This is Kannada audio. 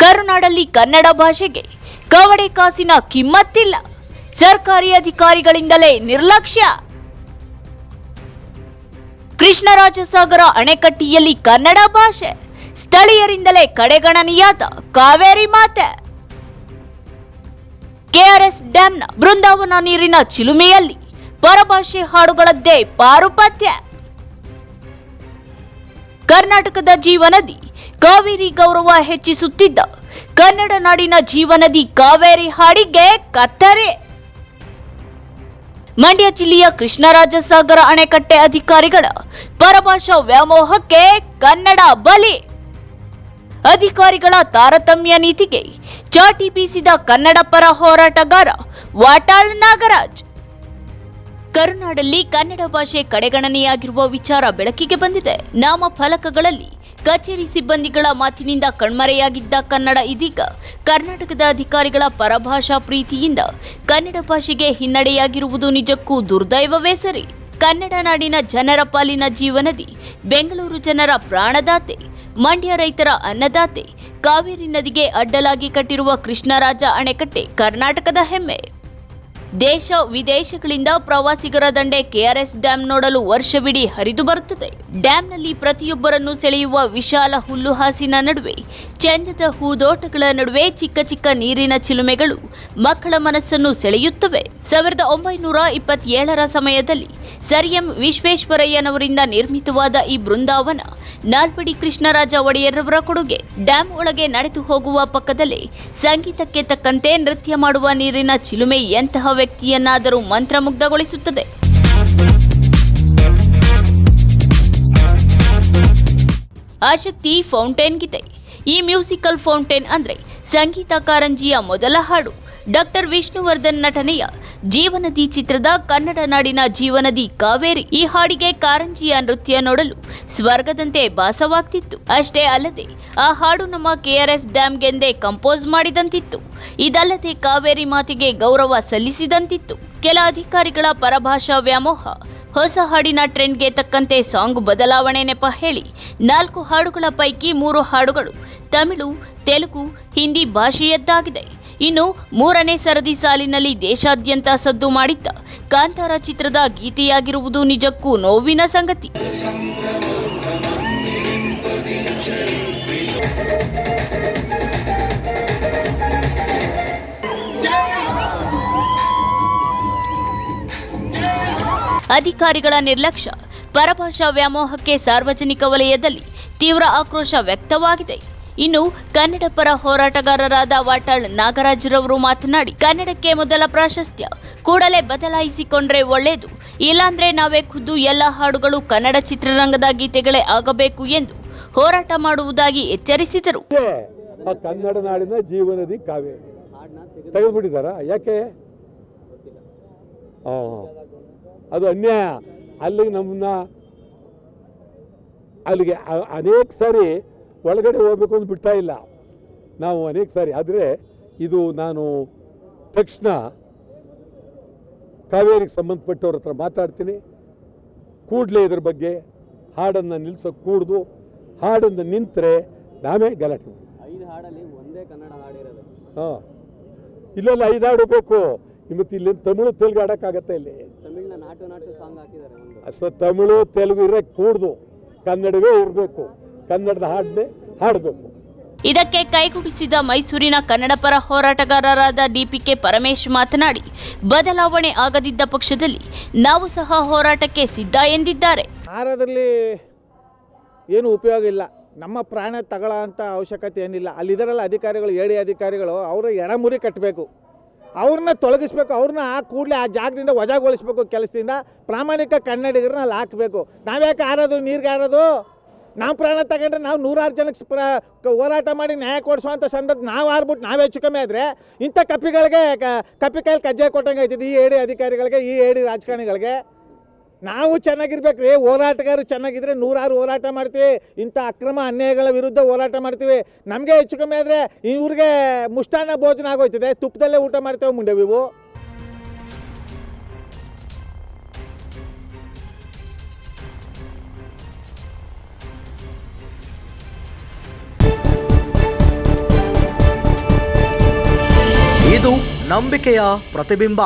ಕರುನಾಡಲ್ಲಿ ಕನ್ನಡ ಭಾಷೆಗೆ ಕವಡೆ ಕಾಸಿನ ಕಿಮ್ಮತ್ತಿಲ್ಲ. ಸರ್ಕಾರಿ ಅಧಿಕಾರಿಗಳಿಂದಲೇ ನಿರ್ಲಕ್ಷ್ಯ. ಕೃಷ್ಣರಾಜಸಾಗರ ಅಣೆಕಟ್ಟಿಯಲ್ಲಿ ಕನ್ನಡ ಭಾಷೆ. ಸ್ಥಳೀಯರಿಂದಲೇ ಕಡೆಗಣನೆಯಾದ ಕಾವೇರಿ ಮಾತೆ. ಕೆಆರ್ಎಸ್ ಡ್ಯಾಂನ ಬೃಂದಾವನ ನೀರಿನ ಚಿಲುಮೆಯಲ್ಲಿ ಪರಭಾಷೆ ಹಾಡುಗಳದ್ದೇ ಪಾರುಪತ್ಯ. ಕರ್ನಾಟಕದ ಜೀವನದಿ ಕಾವೇರಿ ಗೌರವ ಹೆಚ್ಚಿಸುತ್ತಿದ್ದ. ಕನ್ನಡ ನಾಡಿನ ಜೀವನದಿ ಕಾವೇರಿ ಹಾಡಿಗೆ ಕತ್ತರೆ. ಮಂಡ್ಯ ಜಿಲ್ಲೆಯ ಕೃಷ್ಣರಾಜಸಾಗರ ಅಣೆಕಟ್ಟೆ ಅಧಿಕಾರಿಗಳ ಪರಭಾಷಾ ವ್ಯಾಮೋಹಕ್ಕೆ ಕನ್ನಡ ಬಲಿ. ಅಧಿಕಾರಿಗಳ ತಾರತಮ್ಯ ನೀತಿಗೆ ಚಾಟಿ ಬೀಸಿದ ಕನ್ನಡ ಪರ ಹೋರಾಟಗಾರ ವಾಟಾಳ್ ನಾಗರಾಜ್ ಕರುನಾಡಲ್ಲಿ ಕನ್ನಡ ಭಾಷೆ ಕಡೆಗಣನೆಯಾಗಿರುವ ವಿಚಾರ ಬೆಳಕಿಗೆ ಬಂದಿದೆ. ನಾಮ ಫಲಕಗಳಲ್ಲಿ ಕಚೇರಿ ಸಿಬ್ಬಂದಿಗಳ ಮಾತಿನಿಂದ ಕಣ್ಮರೆಯಾಗಿದ್ದ ಕನ್ನಡ ಇದೀಗ ಕರ್ನಾಟಕದ ಅಧಿಕಾರಿಗಳ ಪರಭಾಷಾ ಪ್ರೀತಿಯಿಂದ ಕನ್ನಡ ಭಾಷೆಗೆ ಹಿನ್ನಡೆಯಾಗಿರುವುದು ನಿಜಕ್ಕೂ ದುರ್ದೈವವೇ ಸರಿ. ಕನ್ನಡ ನಾಡಿನ ಜನರ ಪಾಲಿನ ಜೀವನದಿ, ಬೆಂಗಳೂರು ಜನರ ಪ್ರಾಣದಾತೆ, ಮಂಡ್ಯ ರೈತರ ಅನ್ನದಾತೆ, ಕಾವೇರಿ ನದಿಗೆ ಅಡ್ಡಲಾಗಿ ಕಟ್ಟಿರುವ ಕೃಷ್ಣರಾಜ ಅಣೆಕಟ್ಟೆ ಕರ್ನಾಟಕದ ಹೆಮ್ಮೆ. ದೇಶ ವಿದೇಶಗಳಿಂದ ಪ್ರವಾಸಿಗರ ದಂಡೆ ಕೆಆರ್ಎಸ್ ಡ್ಯಾಂ ನೋಡಲು ವರ್ಷವಿಡೀ ಹರಿದು ಬರುತ್ತದೆ. ಡ್ಯಾಂನಲ್ಲಿ ಪ್ರತಿಯೊಬ್ಬರನ್ನು ಸೆಳೆಯುವ ವಿಶಾಲ ಹುಲ್ಲುಹಾಸಿನ ನಡುವೆ, ಚಂದದ ಹೂದೋಟಗಳ ನಡುವೆ ಚಿಕ್ಕ ಚಿಕ್ಕ ನೀರಿನ ಚಿಲುಮೆಗಳು ಮಕ್ಕಳ ಮನಸ್ಸನ್ನು ಸೆಳೆಯುತ್ತವೆ. ಸಾವಿರದ ಒಂಬೈನೂರ ಇಪ್ಪತ್ತೇಳರ ಸಮಯದಲ್ಲಿ ಸರ್ ಎಂ ವಿಶ್ವೇಶ್ವರಯ್ಯನವರಿಂದ ನಿರ್ಮಿತವಾದ ಈ ಬೃಂದಾವನ ನಾಲ್ವಡಿ ಕೃಷ್ಣರಾಜ ಒಡೆಯರವರ ಕೊಡುಗೆ. ಡ್ಯಾಂ ಒಳಗೆ ನಡೆದು ಹೋಗುವ ಪಕ್ಕದಲ್ಲಿ ಸಂಗೀತಕ್ಕೆ ತಕ್ಕಂತೆ ನೃತ್ಯ ಮಾಡುವ ನೀರಿನ ಚಿಲುಮೆ ಎಂತಹ ವ್ಯಕ್ತಿಯನ್ನಾದರೂ ಮಂತ್ರಮುಗ್ಧಗೊಳಿಸುತ್ತದೆ. ಆಶಕ್ತಿ ಫೌಂಟೇನ್ ಗೀತೆ. ಈ ಮ್ಯೂಸಿಕಲ್ ಫೌಂಟೇನ್ ಅಂದ್ರೆ ಸಂಗೀತ ಕಾರಂಜಿಯ ಮೊದಲ ಹಾಡು. ಡಾಕ್ಟರ್ ವಿಷ್ಣುವರ್ಧನ್ ನಟನೆಯ ಜೀವನದಿ ಚಿತ್ರದ ಕನ್ನಡ ನಾಡಿನ ಜೀವನದಿ ಕಾವೇರಿ ಈ ಹಾಡಿಗೆ ಕಾರಂಜಿಯ ನೃತ್ಯ ನೋಡಲು ಸ್ವರ್ಗದಂತೆ ಭಾಸವಾಗ್ತಿತ್ತು. ಅಷ್ಟೇ ಅಲ್ಲದೆ, ಆ ಹಾಡು ನಮ್ಮ ಕೆಆರ್ಎಸ್ ಡ್ಯಾಮ್ಗೆಂದೇ ಕಂಪೋಸ್ ಮಾಡಿದಂತಿತ್ತು. ಇದಲ್ಲದೆ ಕಾವೇರಿ ಮಾತಿಗೆ ಗೌರವ ಸಲ್ಲಿಸಿದಂತಿತ್ತು. ಕೆಲ ಅಧಿಕಾರಿಗಳ ಪರಭಾಷಾ ವ್ಯಾಮೋಹ, ಹೊಸ ಹಾಡಿನ ಟ್ರೆಂಡ್ಗೆ ತಕ್ಕಂತೆ ಸಾಂಗ್ ಬದಲಾವಣೆ ನೆಪ ಹೇಳಿ, ನಾಲ್ಕು ಹಾಡುಗಳ ಪೈಕಿ ಮೂರು ಹಾಡುಗಳು ತಮಿಳು, ತೆಲುಗು, ಹಿಂದಿ ಭಾಷೆಯದ್ದಾಗಿದೆ. ಇನ್ನು ಮೂರನೇ ಸರದಿ ಸಾಲಿನಲ್ಲಿ ದೇಶಾದ್ಯಂತ ಸದ್ದು ಮಾಡಿದ್ದ ಕಾಂತಾರ ಚಿತ್ರದ ಗೀತೆಯಾಗಿರುವುದು ನಿಜಕ್ಕೂ ನೋವಿನ ಸಂಗತಿ. ಅಧಿಕಾರಿಗಳ ನಿರ್ಲಕ್ಷ್ಯ, ಪರಭಾಷಾ ವ್ಯಾಮೋಹಕ್ಕೆ ಸಾರ್ವಜನಿಕ ವಲಯದಲ್ಲಿ ತೀವ್ರ ಆಕ್ರೋಶ ವ್ಯಕ್ತವಾಗಿದೆ. ಇನ್ನು ಕನ್ನಡ ಪರ ಹೋರಾಟಗಾರರಾದ ವಾಟಾಳ್ ನಾಗರಾಜ್ರವರು ಮಾತನಾಡಿ, ಕನ್ನಡಕ್ಕೆ ಮೊದಲ ಪ್ರಾಶಸ್ತ್ಯ, ಕೂಡಲೇ ಬದಲಾಯಿಸಿಕೊಂಡ್ರೆ ಒಳ್ಳೆಯದು ಇಲ್ಲಾಂದ್ರೆ ನಾವೇ ಖುದ್ದು ಎಲ್ಲ ಹಾಡುಗಳು ಕನ್ನಡ ಚಿತ್ರರಂಗದ ಗೀತೆಗಳೇ ಆಗಬೇಕು ಎಂದು ಹೋರಾಟ ಮಾಡುವುದಾಗಿ ಎಚ್ಚರಿಸಿದರು. ಕನ್ನಡ ನಾಡಿನ ಜೀವನದಿ ಕಾವೇರಿ ತೆಗೆದುಬಿಟ್ಟಿದ್ದಾರಾ? ಯಾಕೆ? ಅದು ಅನ್ಯಾಯ. ಅಲ್ಲಿಗೆ ನಮ್ಮನ್ನ, ಅಲ್ಲಿಗೆ ಅನೇಕ ಸಾರಿ ಒಳಗಡೆ ಹೋಗ್ಬೇಕು ಅಂತ ಬಿಡ್ತಾ ಇಲ್ಲ. ನಾವು ಅನೇಕ ಸಾರಿ ಆದರೆ ಇದು ನಾನು ತಕ್ಷಣ ಕಾವೇರಿಗೆ ಸಂಬಂಧಪಟ್ಟವ್ರ ಹತ್ರ ಮಾತಾಡ್ತೀನಿ. ಕೂಡಲೇ ಇದ್ರ ಬಗ್ಗೆ ಹಾಡನ್ನು ನಿಲ್ಸೋಕೆ ಕೂಡ್ದು ಹಾಡನ್ನು ನಿಂತರೆ ನಾವೇ ಗಲಾಟೆ. ಐದು ಹಾಡಲ್ಲಿ ಒಂದೇ ಕನ್ನಡ ಹಾಡಿರೋದು ಹಾಂ. ಇಲ್ಲೆಲ್ಲ ಐದು ಹಾಡು ಬೇಕು. ಇವತ್ತು ಇಲ್ಲಿ ತಮಿಳು ತೆಲುಗು ಆಡೋಕ್ಕಾಗತ್ತೆ ಇಲ್ಲಿ. ತಮಿಳ್ನ ನಾಟು ನಾಟು ಸಾಂಗ್ ಹಾಕಿದ್ದಾರೆ ಒಂದು. ಅಶ್ವ ತಮಿಳು ತೆಲುಗು ಇರೋಕ್ಕೆ ಕೂಡ್ದು ಕನ್ನಡವೇ ಇರಬೇಕು. ಕನ್ನಡದ ಹಾಡನ್ನೇ ಹಾಡಬೇಕು. ಇದಕ್ಕೆ ಕೈಗೂಡಿಸಿದ ಮೈಸೂರಿನ ಕನ್ನಡ ಪರ ಹೋರಾಟಗಾರರಾದ ಡಿಪಿಕೆ ಪರಮೇಶ್ ಮಾತನಾಡಿ ಬದಲಾವಣೆ ಆಗದಿದ್ದ ಪಕ್ಷದಲ್ಲಿ ನಾವು ಸಹ ಹೋರಾಟಕ್ಕೆ ಸಿದ್ಧ ಎಂದಿದ್ದಾರೆ. ಆರೋದ್ರಲ್ಲಿ ಏನು ಉಪಯೋಗ ಇಲ್ಲ. ನಮ್ಮ ಪ್ರಾಣ ತಗೊಳ್ಳೋ ಅಂತ ಅವಶ್ಯಕತೆ ಏನಿಲ್ಲ. ಅಲ್ಲಿದರಲ್ಲ ಅಧಿಕಾರಿಗಳು ಏಡಿ ಅಧಿಕಾರಿಗಳು ಅವರು ಎಡಮುರಿ ಕಟ್ಟಬೇಕು ಅವ್ರನ್ನ ತೊಲಗಿಸ್ಬೇಕು ಅವ್ರನ್ನ ಆ ಕೂಡಲೇ ಆ ಜಾಗದಿಂದ ವಜಾಗೊಳಿಸ್ಬೇಕು ಕೆಲಸದಿಂದ. ಪ್ರಾಮಾಣಿಕ ಕನ್ನಡಿಗರನ್ನ ಅಲ್ಲಿ ಹಾಕಬೇಕು ನಾವ್ಯಾಕೆ ಆರೋದು ನೀರಿಗೆ ಆರೋದು ನಾವು ಪ್ರಾಣ ತಗೊಂಡ್ರೆ ನಾವು ನೂರಾರು ಜನಕ್ಕೆ ಪ್ರ ಹೋರಾಟ ಮಾಡಿ ನ್ಯಾಯ ಕೊಡಿಸುವಂಥ ಸಂದರ್ಭ ನಾವು ಆರ್ಬಿಟ್ಟು ನಾವೇ ಹೆಚ್ಚು ಕಮ್ಮಿ ಆದರೆ ಇಂಥ ಕಪ್ಪಿಗಳಿಗೆ ಕಪ್ಪಿ ಕೈಯಲ್ಲಿ ಕಜ್ಜಾಯ ಕೊಟ್ಟಂಗೆ ಆಯ್ತದೆ ಈ ಏಡಿ ಅಧಿಕಾರಿಗಳಿಗೆ, ಈ ಏಡಿ ರಾಜಕಾರಣಿಗಳಿಗೆ. ನಾವು ಚೆನ್ನಾಗಿರ್ಬೇಕು ರೀ ಹೋರಾಟಗಾರರು ಚೆನ್ನಾಗಿದ್ರೆ ನೂರಾರು ಹೋರಾಟ ಮಾಡ್ತೀವಿ, ಇಂಥ ಅಕ್ರಮ ಅನ್ಯಾಯಗಳ ವಿರುದ್ಧ ಹೋರಾಟ ಮಾಡ್ತೀವಿ. ನಮಗೆ ಹೆಚ್ಚು ಕಮ್ಮಿ ಆದರೆ ಇವ್ರಿಗೆ ಮುಷ್ಟಾನ್ನ ಭೋಜನ ಆಗೋಯ್ತದೆ, ತುಪ್ಪದಲ್ಲೇ ಊಟ ಮಾಡ್ತೇವೆ ಮುಂಡೆ ನಂಬಿಕೆಯ ಪ್ರತಿಬಿಂಬ.